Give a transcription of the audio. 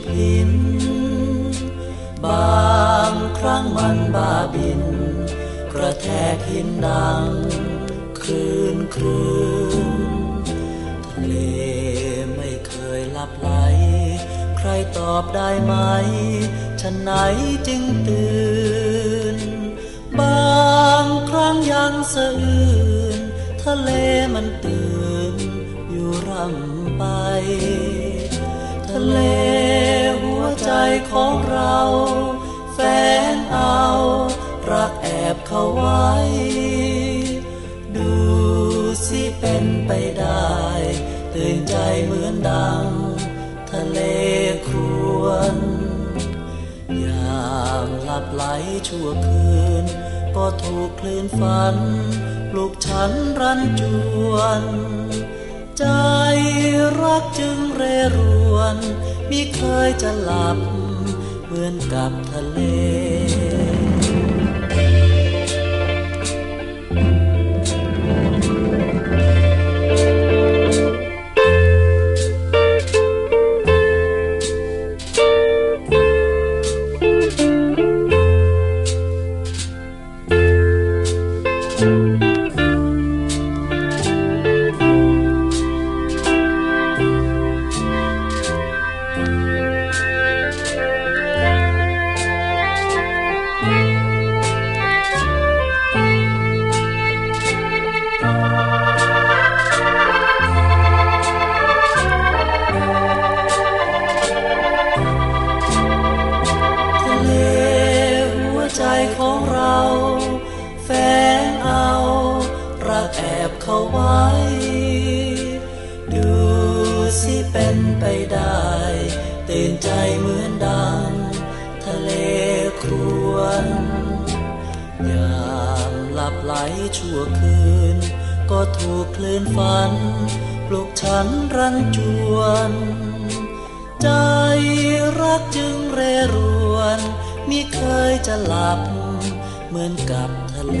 บหินบางครั้งมันบ้าบิน แทกหินดังคืนครืนทะเลไม่เคยหลับไหล ใครตอบได้ไหม ฉันไหนจึงตื่น บางครั้งยังสะอื้นทะเลมันตื่น อยู่ร่ำไป ทะเลหัวใจของเรา เขาไว้ ดูสิเป็นไปได้ตื่นใจเหมือนดัง ทะเลครวญยามหลับไหลชั่วคืน ก็ถูกคลื่นฝันปลุกฉันรันจวน ใจรักจึงเรรวนมิเคยจะหลับ เหมือนกับทะเล เขาไว้ ดูสิเป็นไปได้ ตื่นใจเหมือนดัง ทะเลครวญยามหลับไหลชั่วคืน ก็ถูกคลื่นฝัน ปลุกฉันรันจวน ใจรักจึงเรรวนมิเคยจะหลับ เหมือนกับทะเล